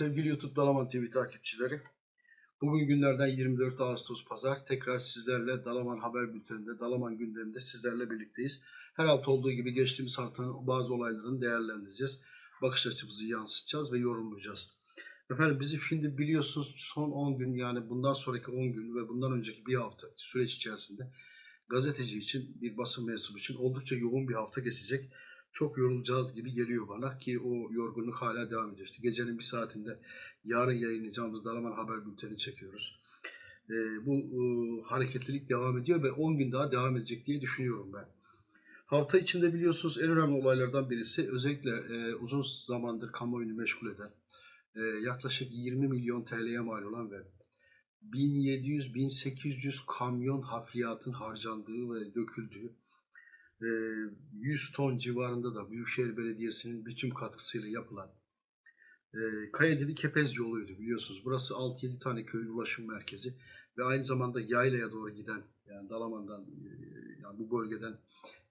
Sevgili YouTube Dalaman TV takipçileri, bugün günlerden 24 Ağustos Pazar. Tekrar sizlerle Dalaman Haber Bülteni'nde, Dalaman gündeminde sizlerle birlikteyiz. Her hafta olduğu gibi geçtiğimiz haftanın bazı olaylarını değerlendireceğiz. Bakış açımızı yansıtacağız ve yorumlayacağız. Efendim bizi şimdi biliyorsunuz son 10 gün yani bundan sonraki 10 gün ve bundan önceki bir hafta süreç içerisinde gazeteci için, bir basın mensubu için oldukça yoğun bir hafta geçecek çok yorulacağız gibi geliyor bana ki o yorgunluk hala devam ediyor. İşte gecenin bir saatinde yarın yayınlayacağımız Dalaman Haber Bülteni çekiyoruz. Ee, bu e, hareketlilik devam ediyor ve 10 gün daha devam edecek diye düşünüyorum ben. Hafta içinde biliyorsunuz en önemli olaylardan birisi özellikle e, uzun zamandır kamuoyunu meşgul eden e, yaklaşık 20 milyon TL'ye mal olan ve 1700-1800 kamyon hafriyatın harcandığı ve döküldüğü 100 ton civarında da Büyükşehir Belediyesi'nin bütün katkısıyla yapılan e, Kayadibi Kepez yoluydu biliyorsunuz. Burası 6-7 tane köy ulaşım merkezi ve aynı zamanda yaylaya doğru giden yani Dalaman'dan e, yani bu bölgeden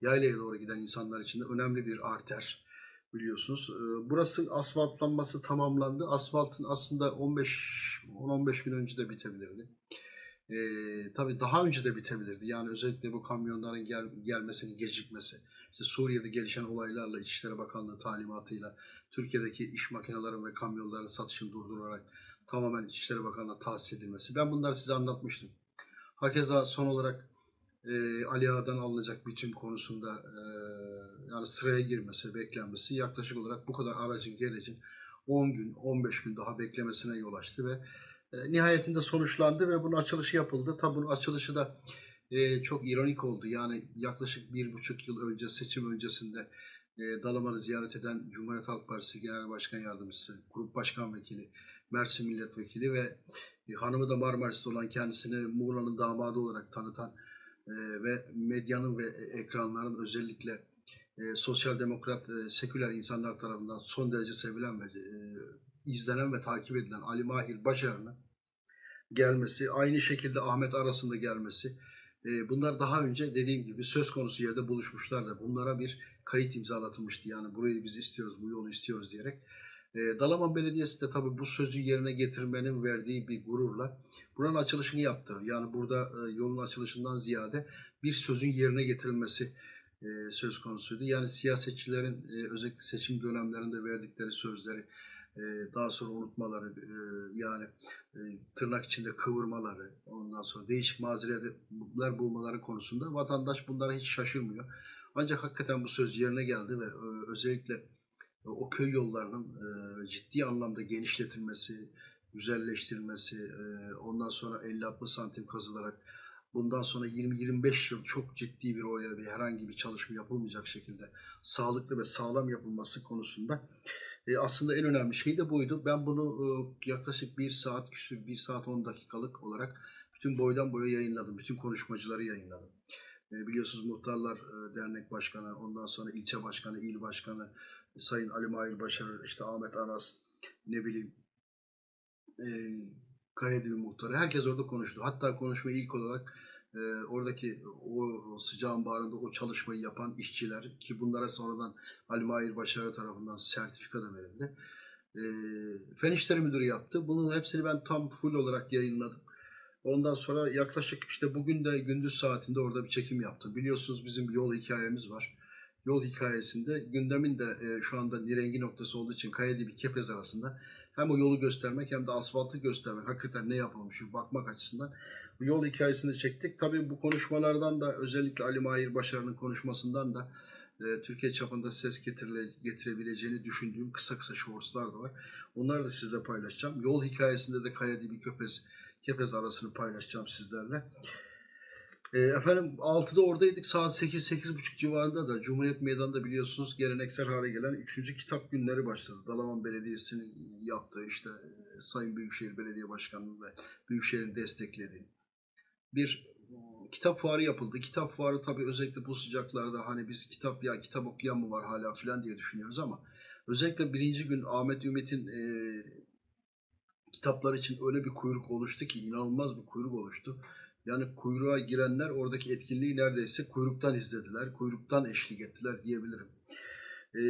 yaylaya doğru giden insanlar için de önemli bir arter biliyorsunuz. E, burası asfaltlanması tamamlandı. Asfaltın aslında 15 10-15 gün önce de bitebilirdi. Ee, tabii daha önce de bitebilirdi. Yani özellikle bu kamyonların gel, gelmesinin gecikmesi, işte Suriye'de gelişen olaylarla İçişleri Bakanlığı talimatıyla Türkiye'deki iş makineleri ve kamyonların satışını durdurarak tamamen İçişleri Bakanlığı'na tahsis edilmesi. Ben bunları size anlatmıştım. Hakeza son olarak e, Ali Ağa'dan alınacak bütün konusunda e, yani sıraya girmesi, beklenmesi yaklaşık olarak bu kadar aracın gelecin 10 gün, 15 gün daha beklemesine yol açtı ve e, nihayetinde sonuçlandı ve bunun açılışı yapıldı. Tabi bunun açılışı da e, çok ironik oldu. Yani yaklaşık bir buçuk yıl önce seçim öncesinde e, Dalaman'ı ziyaret eden Cumhuriyet Halk Partisi Genel Başkan Yardımcısı, Grup Başkan Vekili, Mersin Milletvekili ve e, hanımı da Marmaris'te olan kendisini Muğla'nın damadı olarak tanıtan e, ve medyanın ve ekranların özellikle e, sosyal demokrat, e, seküler insanlar tarafından son derece sevilen ve e, izlenen ve takip edilen Ali Mahir Başarı'nın gelmesi, aynı şekilde Ahmet Aras'ın da gelmesi, e, bunlar daha önce dediğim gibi söz konusu yerde buluşmuşlardı. Bunlara bir kayıt imzalatılmıştı. Yani burayı biz istiyoruz, bu yolu istiyoruz diyerek. E, Dalaman Belediyesi de tabii bu sözü yerine getirmenin verdiği bir gururla buranın açılışını yaptı. Yani burada e, yolun açılışından ziyade bir sözün yerine getirilmesi söz konusuydu. Yani siyasetçilerin özellikle seçim dönemlerinde verdikleri sözleri, daha sonra unutmaları yani tırnak içinde kıvırmaları ondan sonra değişik mazeretler bulmaları konusunda vatandaş bunlara hiç şaşırmıyor. Ancak hakikaten bu söz yerine geldi ve özellikle o köy yollarının ciddi anlamda genişletilmesi, güzelleştirilmesi, ondan sonra 50-60 santim kazılarak bundan sonra 20-25 yıl çok ciddi bir oraya bir herhangi bir çalışma yapılmayacak şekilde sağlıklı ve sağlam yapılması konusunda e, aslında en önemli şey de buydu. Ben bunu e, yaklaşık bir saat küsür, bir saat 10 dakikalık olarak bütün boydan boya yayınladım. Bütün konuşmacıları yayınladım. E, biliyorsunuz Muhtarlar e, Dernek Başkanı, ondan sonra ilçe başkanı, il başkanı, Sayın Ali Mahir Başarı, işte Ahmet Anas, ne bileyim e, Kayadibi muhtarı. Herkes orada konuştu. Hatta konuşmayı ilk olarak e, oradaki o sıcağın bağrında o çalışmayı yapan işçiler ki bunlara sonradan Ali Mahir Başarı tarafından sertifika da verildi. E, Fen İşleri Müdürü yaptı. Bunun hepsini ben tam full olarak yayınladım. Ondan sonra yaklaşık işte bugün de gündüz saatinde orada bir çekim yaptım. Biliyorsunuz bizim yol hikayemiz var. Yol hikayesinde gündemin de e, şu anda nirengi noktası olduğu için Kayadibi Kepez arasında hem o yolu göstermek hem de asfaltı göstermek hakikaten ne yapılmış bakmak açısından bu yol hikayesini çektik. Tabii bu konuşmalardan da özellikle Ali Mahir Başarı'nın konuşmasından da e, Türkiye çapında ses getirile, getirebileceğini düşündüğüm kısa kısa shortslar da var. Onları da sizle paylaşacağım. Yol hikayesinde de Kaya Dibi Köpez, Kepez arasını paylaşacağım sizlerle. E, efendim 6'da oradaydık. Saat 8-8.30 civarında da Cumhuriyet Meydanı'nda biliyorsunuz geleneksel hale gelen 3. kitap günleri başladı. Dalaman Belediyesi'nin yaptığı işte e, Sayın Büyükşehir Belediye Başkanlığı ve Büyükşehir'in desteklediği bir kitap fuarı yapıldı. Kitap fuarı tabii özellikle bu sıcaklarda hani biz kitap ya kitap okuyan mı var hala filan diye düşünüyoruz ama özellikle birinci gün Ahmet Ümit'in e, kitaplar için öyle bir kuyruk oluştu ki inanılmaz bir kuyruk oluştu. Yani kuyruğa girenler oradaki etkinliği neredeyse kuyruktan izlediler, kuyruktan eşlik ettiler diyebilirim. E,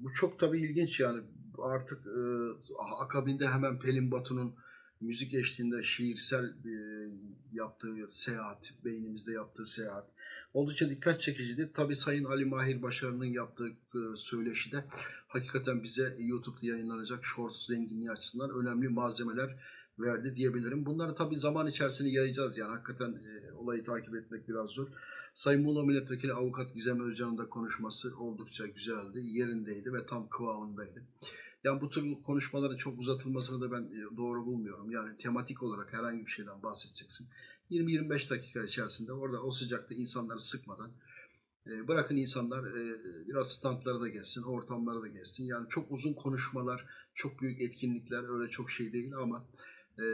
bu çok tabii ilginç yani artık e, akabinde hemen Pelin Batu'nun müzik eşliğinde şiirsel e, yaptığı seyahat, beynimizde yaptığı seyahat oldukça dikkat çekicidir. Tabii Sayın Ali Mahir Başarı'nın yaptığı e, söyleşi de hakikaten bize YouTube'da yayınlanacak shorts zenginliği açısından önemli malzemeler verdi diyebilirim. Bunları tabii zaman içerisinde yayacağız yani hakikaten e, olayı takip etmek biraz zor. Sayın Muğla Milletvekili Avukat Gizem Özcan'ın da konuşması oldukça güzeldi, yerindeydi ve tam kıvamındaydı. Yani bu tür konuşmaların çok uzatılmasını da ben e, doğru bulmuyorum. Yani tematik olarak herhangi bir şeyden bahsedeceksin. 20-25 dakika içerisinde orada o sıcakta insanları sıkmadan e, bırakın insanlar e, biraz standlara da gelsin, ortamlara da gelsin. Yani çok uzun konuşmalar, çok büyük etkinlikler öyle çok şey değil ama e,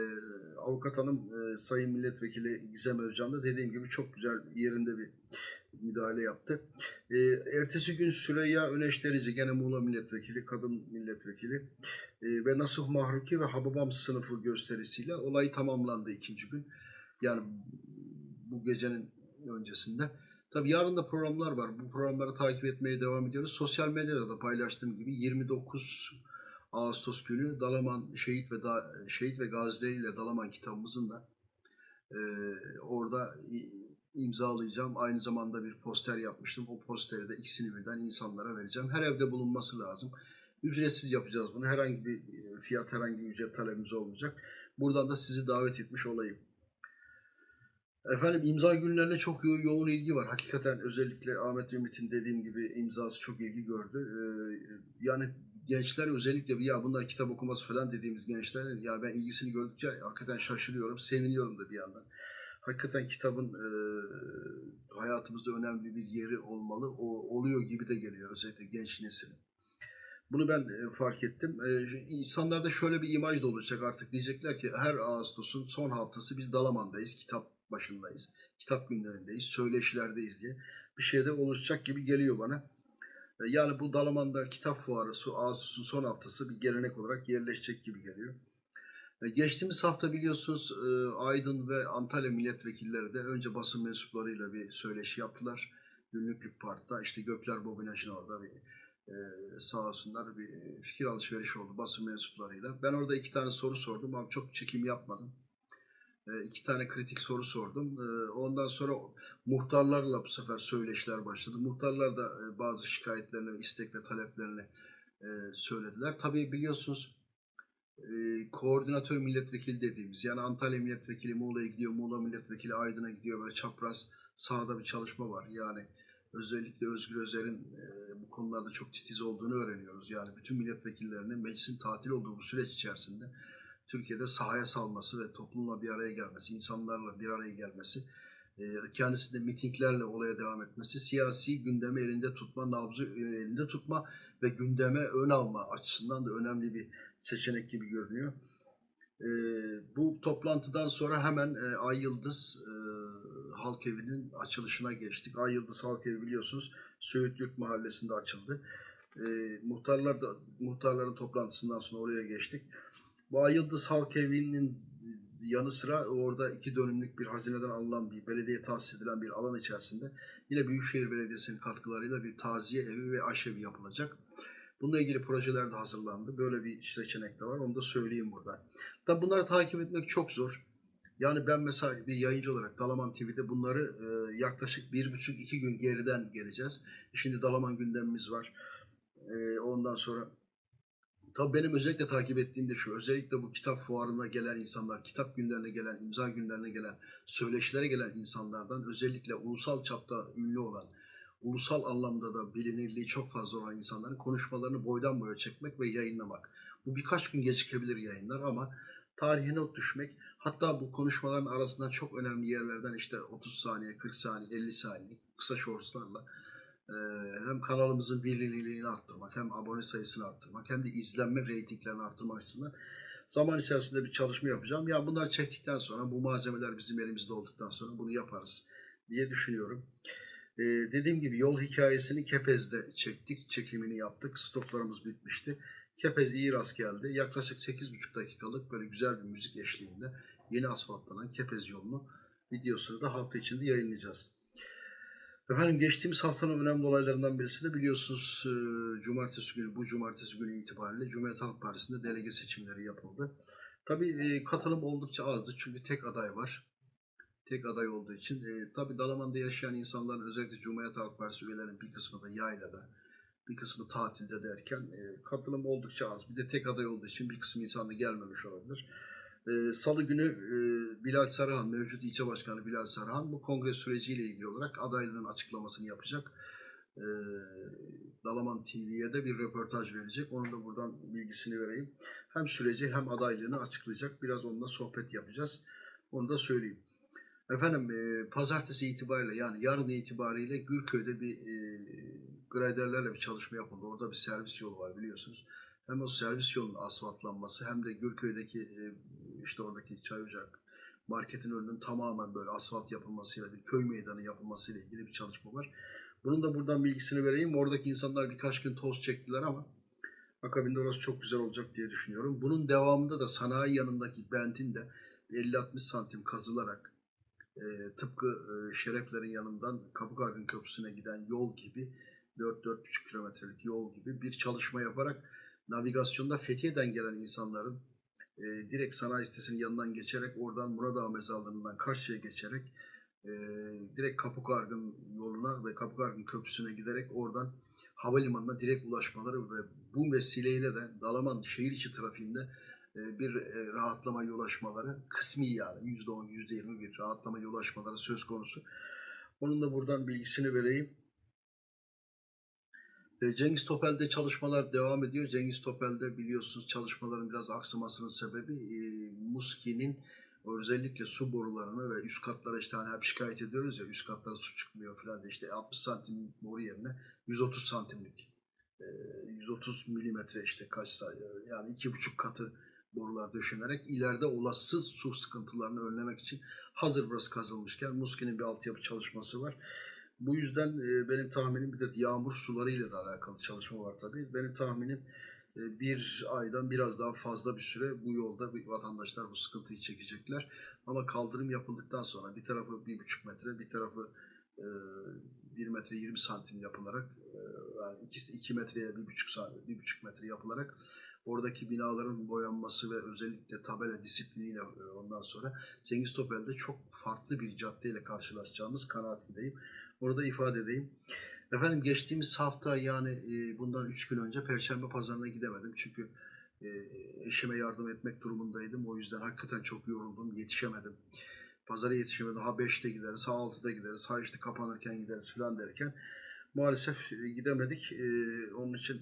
avukat hanım e, Sayın Milletvekili Gizem Özcan da dediğim gibi çok güzel yerinde bir müdahale yaptı. E, ertesi gün Süreyya Öneş Derici gene Muğla Milletvekili, kadın milletvekili e, ve Nasuh Mahruki ve Hababam sınıfı gösterisiyle olay tamamlandı ikinci gün. Yani bu gecenin öncesinde. Tabii yarın da programlar var. Bu programları takip etmeye devam ediyoruz. Sosyal medyada da paylaştığım gibi 29 Ağustos günü Dalaman Şehit ve da, Şehit ve Gazileriyle Dalaman kitabımızın da e, orada imzalayacağım. Aynı zamanda bir poster yapmıştım. O posteri de ikisini birden insanlara vereceğim. Her evde bulunması lazım. Ücretsiz yapacağız bunu. Herhangi bir fiyat, herhangi bir ücret talebimiz olmayacak. Buradan da sizi davet etmiş olayım. Efendim imza günlerine çok yo- yoğun ilgi var. Hakikaten özellikle Ahmet Ümit'in dediğim gibi imzası çok ilgi gördü. Ee, yani gençler özellikle ya bunlar kitap okuması falan dediğimiz gençlerin ya ben ilgisini gördükçe hakikaten şaşırıyorum, seviniyorum da bir yandan. Hakikaten kitabın e, hayatımızda önemli bir yeri olmalı. O oluyor gibi de geliyor özellikle genç neslin. Bunu ben e, fark ettim. E, insanlarda şöyle bir imaj da olacak artık. Diyecekler ki her Ağustos'un son haftası biz Dalaman'dayız, kitap başındayız. Kitap günlerindeyiz, söyleşilerdeyiz diye bir şey de oluşacak gibi geliyor bana. E, Yani bu Dalaman'da kitap fuarı su- Ağustos'un son haftası bir gelenek olarak yerleşecek gibi geliyor. E, Geçtiğimiz hafta biliyorsunuz e, Aydın ve Antalya milletvekilleri de önce basın mensuplarıyla bir söyleşi yaptılar. Günlük Park'ta işte Gökler Bobinaş'ın orada bir sağ olsunlar bir fikir alışverişi oldu basın mensuplarıyla. Ben orada iki tane soru sordum ama çok çekim yapmadım. E, iki tane kritik soru sordum. E, ondan sonra muhtarlarla bu sefer söyleşiler başladı. Muhtarlar da e, bazı şikayetlerini, istek ve taleplerini e, söylediler. Tabii biliyorsunuz e, koordinatör milletvekili dediğimiz yani Antalya milletvekili Muğla'ya gidiyor, Muğla milletvekili Aydın'a gidiyor böyle çapraz sahada bir çalışma var. Yani özellikle Özgür Özer'in bu konularda çok titiz olduğunu öğreniyoruz. Yani bütün milletvekillerinin meclisin tatil olduğu bu süreç içerisinde Türkiye'de sahaya salması ve toplumla bir araya gelmesi, insanlarla bir araya gelmesi, e, kendisinde mitinglerle olaya devam etmesi, siyasi gündemi elinde tutma, nabzı elinde tutma ve gündeme ön alma açısından da önemli bir seçenek gibi görünüyor. E, bu toplantıdan sonra hemen e, Ay Yıldız e, Halk Evi'nin açılışına geçtik. Ay Yıldız Halk Evi biliyorsunuz Söğütlük Mahallesi'nde açıldı. E, muhtarlar da muhtarların toplantısından sonra oraya geçtik. Ay Yıldız Halk Evi'nin yanı sıra orada iki dönümlük bir hazineden alınan bir belediye tahsis edilen bir alan içerisinde yine Büyükşehir Belediyesi'nin katkılarıyla bir taziye evi ve aşevi yapılacak. Bununla ilgili projeler de hazırlandı. Böyle bir seçenek de var. Onu da söyleyeyim burada. Tabi bunları takip etmek çok zor. Yani ben mesela bir yayıncı olarak Dalaman TV'de bunları e, yaklaşık bir buçuk iki gün geriden geleceğiz. Şimdi Dalaman gündemimiz var. E, ondan sonra Tabii benim özellikle takip ettiğim de şu. Özellikle bu kitap fuarına gelen insanlar, kitap günlerine gelen, imza günlerine gelen, söyleşilere gelen insanlardan özellikle ulusal çapta ünlü olan, ulusal anlamda da bilinirliği çok fazla olan insanların konuşmalarını boydan boya çekmek ve yayınlamak. Bu birkaç gün gecikebilir yayınlar ama tarihe not düşmek, hatta bu konuşmaların arasından çok önemli yerlerden işte 30 saniye, 40 saniye, 50 saniye kısa shortslarla hem kanalımızın bilinirliğini arttırmak, hem abone sayısını arttırmak, hem de izlenme reytinglerini arttırmak açısından zaman içerisinde bir çalışma yapacağım. Ya bunları çektikten sonra, bu malzemeler bizim elimizde olduktan sonra bunu yaparız diye düşünüyorum. Ee, dediğim gibi yol hikayesini Kepez'de çektik, çekimini yaptık. Stoklarımız bitmişti. Kepez iyi rast geldi. Yaklaşık 8,5 dakikalık böyle güzel bir müzik eşliğinde yeni asfaltlanan Kepez yolunu videosunu da hafta içinde yayınlayacağız. Efendim geçtiğimiz haftanın önemli olaylarından birisi de biliyorsunuz e, cumartesi günü, bu cumartesi günü itibariyle Cumhuriyet Halk Partisi'nde delege seçimleri yapıldı. Tabii e, katılım oldukça azdı çünkü tek aday var. Tek aday olduğu için. E, tabii Dalaman'da yaşayan insanların özellikle Cumhuriyet Halk Partisi üyelerinin bir kısmı da yaylada, bir kısmı tatilde derken e, katılım oldukça az. Bir de tek aday olduğu için bir kısım insan da gelmemiş olabilir. E, Salı günü e, Bilal Sarıhan, mevcut ilçe başkanı Bilal Sarıhan bu kongre süreciyle ilgili olarak adaylığının açıklamasını yapacak. E, Dalaman TV'ye de bir röportaj verecek. Onun da buradan bilgisini vereyim. Hem süreci hem adaylığını açıklayacak. Biraz onunla sohbet yapacağız. Onu da söyleyeyim. Efendim e, pazartesi itibariyle yani yarın itibariyle Gürköy'de bir e, graderlerle bir çalışma yapıldı. Orada bir servis yolu var biliyorsunuz. Hem o servis yolunun asfaltlanması hem de Gürköy'deki e, işte oradaki çay ocak marketin önünün tamamen böyle asfalt yapılmasıyla bir köy meydanı yapılmasıyla ilgili bir çalışma var. Bunun da buradan bilgisini vereyim. Oradaki insanlar birkaç gün toz çektiler ama akabinde orası çok güzel olacak diye düşünüyorum. Bunun devamında da sanayi yanındaki bentin de 50-60 santim kazılarak e, tıpkı e, Şereflerin yanından Kapıkargın Köprüsü'ne giden yol gibi 4-4,5 kilometrelik yol gibi bir çalışma yaparak navigasyonda Fethiye'den gelen insanların e, direkt sanayi sitesinin yanından geçerek oradan Muradağ mezarlığından karşıya geçerek e, direkt Kapıkargın yoluna ve Kapıkargın Köprüsü'ne giderek oradan havalimanına direkt ulaşmaları ve bu vesileyle de Dalaman şehir içi trafiğinde e, bir e, rahatlama yol açmaları kısmi yani %10, %20 bir rahatlama yol açmaları söz konusu. Onun da buradan bilgisini vereyim. E, Cengiz Topel'de çalışmalar devam ediyor. Cengiz Topel'de biliyorsunuz çalışmaların biraz aksamasının sebebi e, Muski'nin özellikle su borularını ve üst katlara işte hani hep şikayet ediyoruz ya üst katlara su çıkmıyor falan da işte 60 santim boru yerine 130 santimlik e, 130 milimetre işte kaç say- e, yani iki buçuk katı borular döşenerek ileride olası su sıkıntılarını önlemek için hazır burası kazılmışken Muski'nin bir altyapı çalışması var. Bu yüzden e, benim tahminim bir de yağmur sularıyla da alakalı çalışma var tabii. Benim tahminim e, bir aydan biraz daha fazla bir süre bu yolda vatandaşlar bu sıkıntıyı çekecekler. Ama kaldırım yapıldıktan sonra bir tarafı bir buçuk metre, bir tarafı e, bir metre 20 santim yapılarak e, yani iki, iki metreye bir buçuk santim, bir buçuk metre yapılarak oradaki binaların boyanması ve özellikle tabela disipliniyle e, ondan sonra Cengiz Topel'de çok farklı bir caddeyle karşılaşacağımız kanaatindeyim. Orada ifade edeyim. Efendim geçtiğimiz hafta yani e, bundan 3 gün önce Perşembe Pazarı'na gidemedim. Çünkü e, eşime yardım etmek durumundaydım. O yüzden hakikaten çok yoruldum. Yetişemedim. Pazara yetişemedim. Ha 5'te gideriz, ha 6'da gideriz, ha işte kapanırken gideriz falan derken maalesef gidemedik. Onun için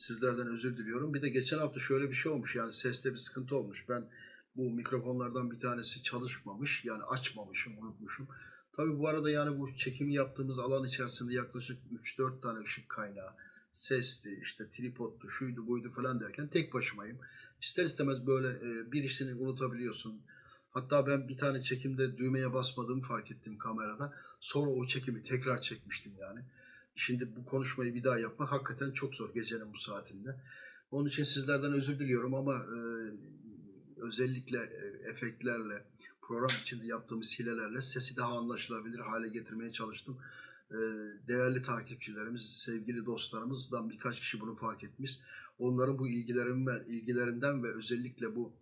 sizlerden özür diliyorum. Bir de geçen hafta şöyle bir şey olmuş. Yani seste bir sıkıntı olmuş. Ben bu mikrofonlardan bir tanesi çalışmamış. Yani açmamışım, unutmuşum. Tabii bu arada yani bu çekimi yaptığımız alan içerisinde yaklaşık 3-4 tane ışık kaynağı, sesti, işte tripodtu, şuydu buydu falan derken tek başımayım. İster istemez böyle e, bir işini unutabiliyorsun. Hatta ben bir tane çekimde düğmeye basmadığımı fark ettim kamerada. Sonra o çekimi tekrar çekmiştim yani. Şimdi bu konuşmayı bir daha yapmak hakikaten çok zor gecenin bu saatinde. Onun için sizlerden özür diliyorum ama e, özellikle e, efektlerle, program içinde yaptığımız hilelerle sesi daha anlaşılabilir hale getirmeye çalıştım. Ee, Değerli takipçilerimiz, sevgili dostlarımızdan birkaç kişi bunu fark etmiş. Onların bu ilgilerinden, ilgilerinden ve özellikle bu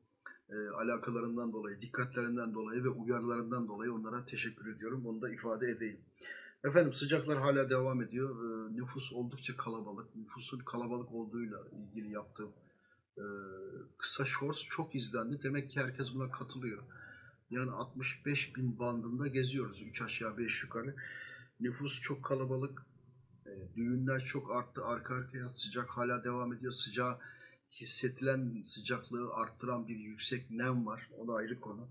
e, alakalarından dolayı, dikkatlerinden dolayı ve uyarılarından dolayı onlara teşekkür ediyorum. Onu da ifade edeyim. Efendim sıcaklar hala devam ediyor. Ee, nüfus oldukça kalabalık. Nüfusun kalabalık olduğuyla ilgili yaptığım e, kısa shorts çok izlendi. Demek ki herkes buna katılıyor. Yani 65 bin bandında geziyoruz. 3 aşağı 5 yukarı. Nüfus çok kalabalık. E, düğünler çok arttı. Arka arkaya sıcak hala devam ediyor. Sıcağı hissedilen sıcaklığı arttıran bir yüksek nem var. O da ayrı konu.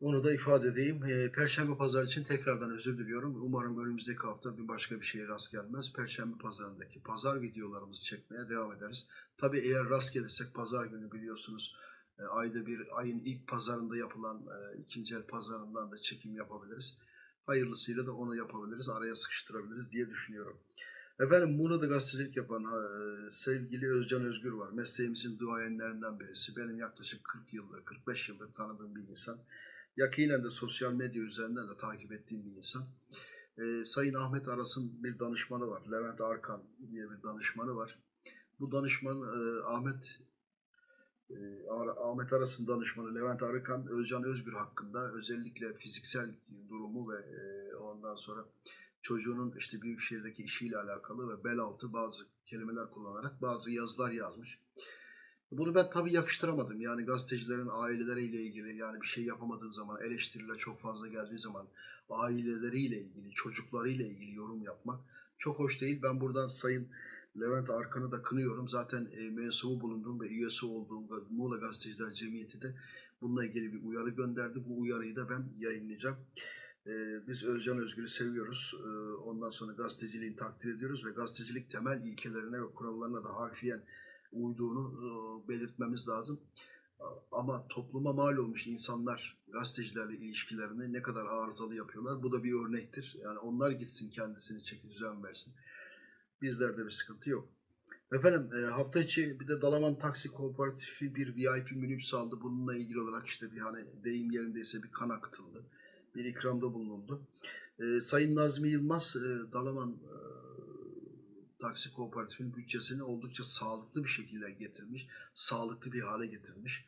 Onu da ifade edeyim. E, Perşembe pazar için tekrardan özür diliyorum. Umarım önümüzdeki hafta bir başka bir şeye rast gelmez. Perşembe pazarındaki pazar videolarımızı çekmeye devam ederiz. Tabii eğer rast gelirsek pazar günü biliyorsunuz e, ayda bir ayın ilk pazarında yapılan e, ikinci el pazarından da çekim yapabiliriz. Hayırlısıyla da onu yapabiliriz, araya sıkıştırabiliriz diye düşünüyorum. Efendim Muğla'da gazetecilik yapan e, sevgili Özcan Özgür var. Mesleğimizin duayenlerinden birisi. Benim yaklaşık 40 yıldır, 45 yıldır tanıdığım bir insan. Yakinen de sosyal medya üzerinden de takip ettiğim bir insan. Ee, Sayın Ahmet Aras'ın bir danışmanı var. Levent Arkan diye bir danışmanı var. Bu danışman e, Ahmet e, Ahmet Aras'ın danışmanı Levent Arıkan Özcan Özgür hakkında özellikle fiziksel durumu ve e, ondan sonra çocuğunun işte büyük şehirdeki işiyle alakalı ve bel altı bazı kelimeler kullanarak bazı yazılar yazmış. Bunu ben tabii yakıştıramadım. Yani gazetecilerin aileleriyle ilgili yani bir şey yapamadığı zaman eleştiriler çok fazla geldiği zaman aileleriyle ilgili, çocuklarıyla ilgili yorum yapmak çok hoş değil. Ben buradan Sayın Levent Arkan'ı da kınıyorum. Zaten e, mensubu bulunduğum ve üyesi olduğum Muğla Gazeteciler Cemiyeti de bununla ilgili bir uyarı gönderdi. Bu uyarıyı da ben yayınlayacağım. E, biz Özcan Özgür'ü seviyoruz. E, ondan sonra gazeteciliğini takdir ediyoruz ve gazetecilik temel ilkelerine ve kurallarına da harfiyen uyduğunu e, belirtmemiz lazım. Ama topluma mal olmuş insanlar gazetecilerle ilişkilerini ne kadar arızalı yapıyorlar. Bu da bir örnektir. Yani onlar gitsin kendisini çeki düzen versin. Bizlerde bir sıkıntı yok. Efendim e, hafta içi bir de Dalaman Taksi Kooperatifi bir VIP minibüs aldı. Bununla ilgili olarak işte bir hani deyim yerindeyse bir kan akıtıldı. Bir ikramda bulunuldu. E, Sayın Nazmi Yılmaz Dalaman Taksi Kooperatifinin bütçesini oldukça sağlıklı bir şekilde getirmiş. Sağlıklı bir hale getirmiş.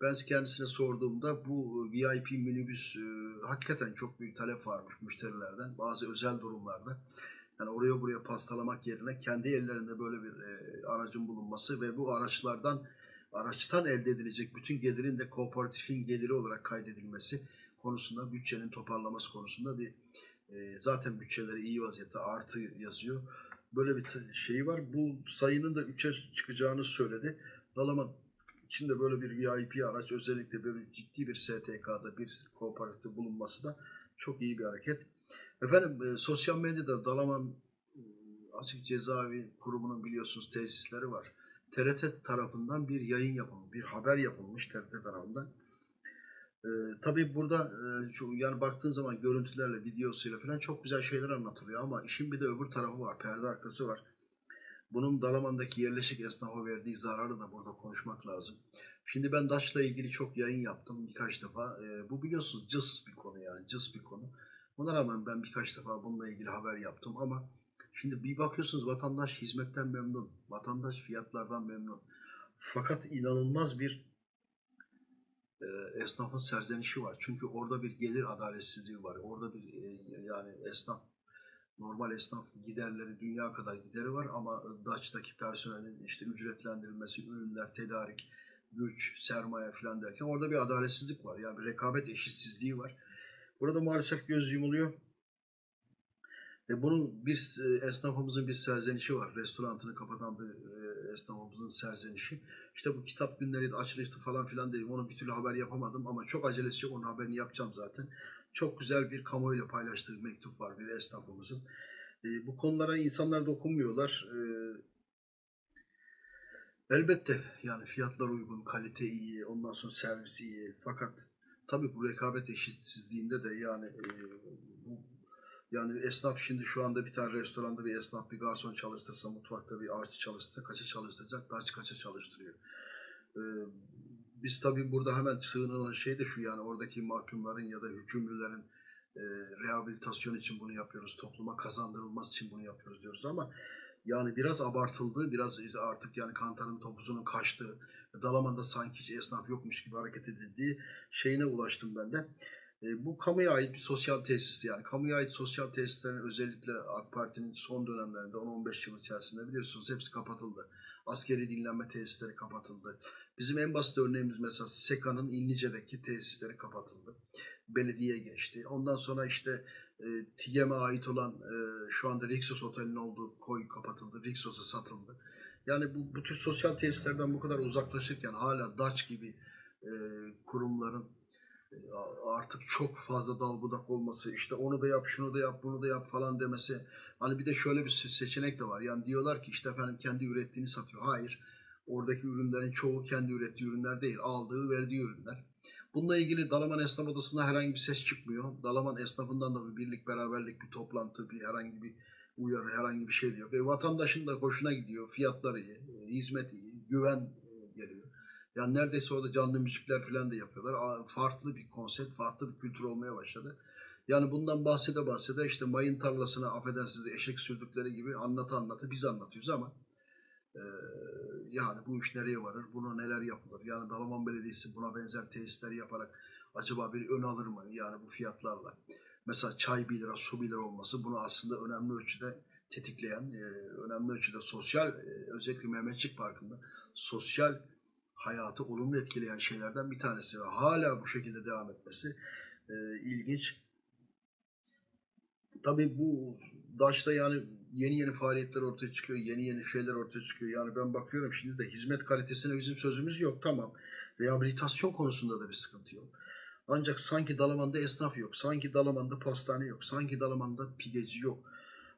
Ben kendisine sorduğumda bu VIP minibüs e, hakikaten çok büyük talep varmış müşterilerden. Bazı özel durumlarda. Yani oraya buraya pastalamak yerine kendi ellerinde böyle bir e, aracın bulunması ve bu araçlardan araçtan elde edilecek bütün gelirin de kooperatifin geliri olarak kaydedilmesi konusunda bütçenin toparlaması konusunda bir e, zaten bütçeleri iyi vaziyette artı yazıyor. Böyle bir şeyi var. Bu sayının da 3'e çıkacağını söyledi. Dalaman içinde böyle bir VIP araç özellikle böyle ciddi bir STK'da bir kooperatifte bulunması da çok iyi bir hareket. Efendim e, sosyal medyada Dalaman e, Açık Cezaevi Kurumu'nun biliyorsunuz tesisleri var. TRT tarafından bir yayın yapılmış, bir haber yapılmış TRT tarafından. E, tabii burada e, yani baktığın zaman görüntülerle, videosuyla falan çok güzel şeyler anlatılıyor ama işin bir de öbür tarafı var, perde arkası var. Bunun Dalaman'daki yerleşik esnafa verdiği zararı da burada konuşmak lazım. Şimdi ben Daç'la ilgili çok yayın yaptım birkaç defa. E, bu biliyorsunuz cız bir konu yani, cız bir konu. Ona rağmen ben birkaç defa bununla ilgili haber yaptım ama şimdi bir bakıyorsunuz vatandaş hizmetten memnun, vatandaş fiyatlardan memnun. Fakat inanılmaz bir e, esnafın serzenişi var. Çünkü orada bir gelir adaletsizliği var. Orada bir e, yani esnaf normal esnaf giderleri dünya kadar gideri var ama Daç'taki personelin işte ücretlendirilmesi, ürünler, tedarik, güç, sermaye falan derken orada bir adaletsizlik var. Yani bir rekabet eşitsizliği var. Burada maalesef göz yumuluyor. E bunun bir e, esnafımızın bir serzenişi var. Restorantını kapatan bir e, esnafımızın serzenişi. İşte bu kitap günleri açılıştı falan filan dedim. Onu bir türlü haber yapamadım ama çok acelesi yok. Onun haberini yapacağım zaten. Çok güzel bir kamuoyuyla paylaştığı mektup var bir esnafımızın. E, bu konulara insanlar dokunmuyorlar. E, elbette yani fiyatlar uygun, kalite iyi, ondan sonra servis iyi. Fakat tabii bu rekabet eşitsizliğinde de yani e, yani esnaf şimdi şu anda bir tane restoranda bir esnaf bir garson çalıştırsa, mutfakta bir ağaççı çalıştırsa kaça çalıştıracak? Kaç kaça çalıştırıyor. Ee, biz tabii burada hemen sığınılan şey de şu yani oradaki mahkumların ya da hükümlülerin e, rehabilitasyon için bunu yapıyoruz, topluma kazandırılması için bunu yapıyoruz diyoruz ama yani biraz abartıldı, biraz artık yani kantarın topuzunun kaçtığı, Dalaman'da sanki hiç esnaf yokmuş gibi hareket edildiği şeyine ulaştım ben de. E, bu kamuya ait bir sosyal tesis yani. Kamuya ait sosyal tesislerin özellikle AK Parti'nin son dönemlerinde 10-15 yıl içerisinde biliyorsunuz hepsi kapatıldı. Askeri dinlenme tesisleri kapatıldı. Bizim en basit örneğimiz mesela SEKA'nın İnlice'deki tesisleri kapatıldı. Belediye geçti. Ondan sonra işte e, TİGEM'e ait olan e, şu anda Rixos Otel'in olduğu koy kapatıldı. Rixos'a satıldı. Yani bu, bu tür sosyal tesislerden bu kadar uzaklaşırken hala DAÇ gibi e, kurumların artık çok fazla dal budak olması, işte onu da yap, şunu da yap, bunu da yap falan demesi. Hani bir de şöyle bir seçenek de var. Yani diyorlar ki işte efendim kendi ürettiğini satıyor. Hayır. Oradaki ürünlerin çoğu kendi ürettiği ürünler değil. Aldığı, verdiği ürünler. Bununla ilgili Dalaman Esnaf Odası'nda herhangi bir ses çıkmıyor. Dalaman esnafından da bir birlik, beraberlik, bir toplantı, bir herhangi bir uyarı, herhangi bir şey de yok. E, vatandaşın da hoşuna gidiyor. Fiyatları iyi, e, hizmet iyi, güven. Yani neredeyse orada canlı müzikler falan da yapıyorlar. Farklı bir konsept, farklı bir kültür olmaya başladı. Yani bundan bahsede bahsede işte mayın tarlasına affedersiniz eşek sürdükleri gibi anlatı anlatı biz anlatıyoruz ama e, yani bu iş nereye varır? Buna neler yapılır? Yani Dalaman Belediyesi buna benzer tesisleri yaparak acaba bir ön alır mı? Yani bu fiyatlarla. Mesela çay 1 lira, su 1 lira olması bunu aslında önemli ölçüde tetikleyen, e, önemli ölçüde sosyal, e, özellikle Mehmetçik Parkı'nda sosyal hayatı olumlu etkileyen şeylerden bir tanesi ve hala bu şekilde devam etmesi e, ilginç. Tabii bu Daş'ta yani yeni yeni faaliyetler ortaya çıkıyor, yeni yeni şeyler ortaya çıkıyor. Yani ben bakıyorum şimdi de hizmet kalitesine bizim sözümüz yok. Tamam. Rehabilitasyon konusunda da bir sıkıntı yok. Ancak sanki Dalaman'da esnaf yok. Sanki Dalaman'da pastane yok. Sanki Dalaman'da pideci yok.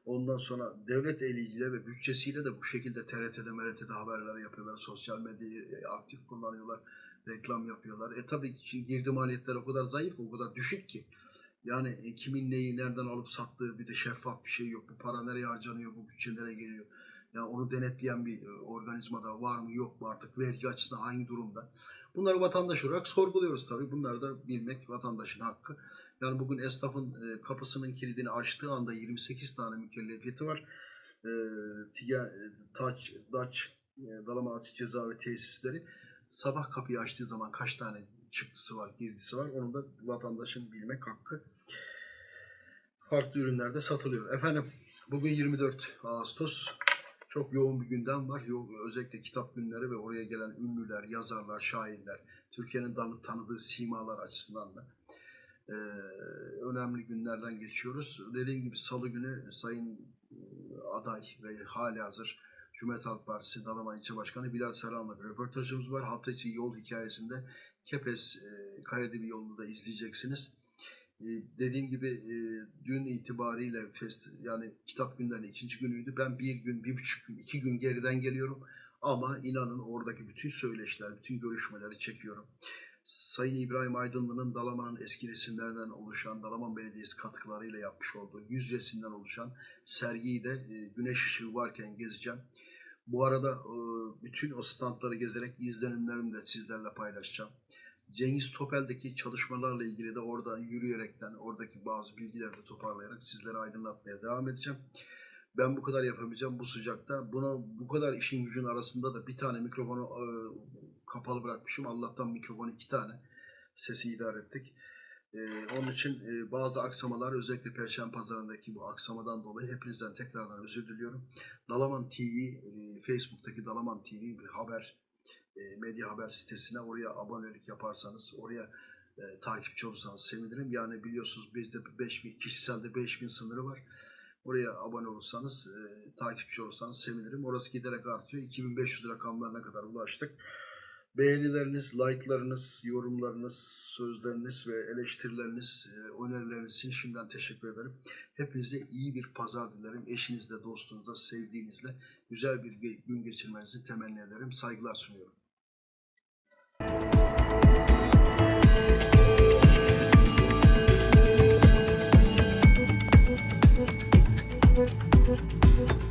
Ondan sonra devlet eliyle ve bütçesiyle de bu şekilde TRT'de, MRT'de haberler yapıyorlar. Sosyal medyayı e, aktif kullanıyorlar. Reklam yapıyorlar. E tabii girdi maliyetler o kadar zayıf, o kadar düşük ki. Yani e, kimin neyi nereden alıp sattığı bir de şeffaf bir şey yok. Bu para nereye harcanıyor, bu bütçe nereye geliyor. Yani onu denetleyen bir e, organizma da var mı yok mu artık vergi açısından hangi durumda. Bunları vatandaş olarak sorguluyoruz tabii. Bunları da bilmek vatandaşın hakkı. Yani bugün esnafın e, kapısının kilidini açtığı anda 28 tane mükellefiyeti var. E, Tiga, e, Taç, Daç, e, Dalaman Açık Ceza ve Tesisleri sabah kapıyı açtığı zaman kaç tane çıktısı var, girdisi var. Onu da vatandaşın bilmek hakkı. Farklı ürünlerde satılıyor. Efendim bugün 24 Ağustos. Çok yoğun bir gündem var. Yo- özellikle kitap günleri ve oraya gelen ünlüler, yazarlar, şairler, Türkiye'nin tanı- tanıdığı simalar açısından da e, önemli günlerden geçiyoruz. Dediğim gibi salı günü Sayın aday ve hali hazır Cumhuriyet Halk Partisi Dalaman İlçe Başkanı Bilal Saran'la bir röportajımız var. Hafta içi yol hikayesinde Kepez e, Kayadevi yolunu da izleyeceksiniz. E, dediğim gibi e, dün itibariyle fest yani kitap günlerinin ikinci günüydü. Ben bir gün, bir buçuk gün, iki gün geriden geliyorum. Ama inanın oradaki bütün söyleşiler, bütün görüşmeleri çekiyorum. Sayın İbrahim Aydınlı'nın Dalaman'ın eski resimlerden oluşan Dalaman Belediyesi katkılarıyla yapmış olduğu 100 resimden oluşan sergiyi de e, güneş ışığı varken gezeceğim. Bu arada e, bütün o standları gezerek izlenimlerimi de sizlerle paylaşacağım. Cengiz Topel'deki çalışmalarla ilgili de orada yürüyerekten oradaki bazı bilgileri de toparlayarak sizlere aydınlatmaya devam edeceğim. Ben bu kadar yapabileceğim bu sıcakta. Buna bu kadar işin gücün arasında da bir tane mikrofonu e, kapalı bırakmışım. Allah'tan mikrofon iki tane. Sesi idare ettik. E, onun için e, bazı aksamalar özellikle Perşembe Pazarı'ndaki bu aksamadan dolayı hepinizden tekrardan özür diliyorum. Dalaman TV, e, Facebook'taki Dalaman TV bir haber e, medya haber sitesine oraya abonelik yaparsanız, oraya e, takipçi olursanız sevinirim. Yani biliyorsunuz bizde 5000 kişiselde 5000 sınırı var. Oraya abone olursanız, e, takipçi olursanız sevinirim. Orası giderek artıyor. 2500 rakamlarına kadar ulaştık. Beğenileriniz, like'larınız, yorumlarınız, sözleriniz ve eleştirileriniz, e, önerileriniz için şimdiden teşekkür ederim. Hepinize iyi bir pazar dilerim. Eşinizle, dostunuzla, sevdiğinizle güzel bir gün geçirmenizi temenni ederim. Saygılar sunuyorum. Thank you.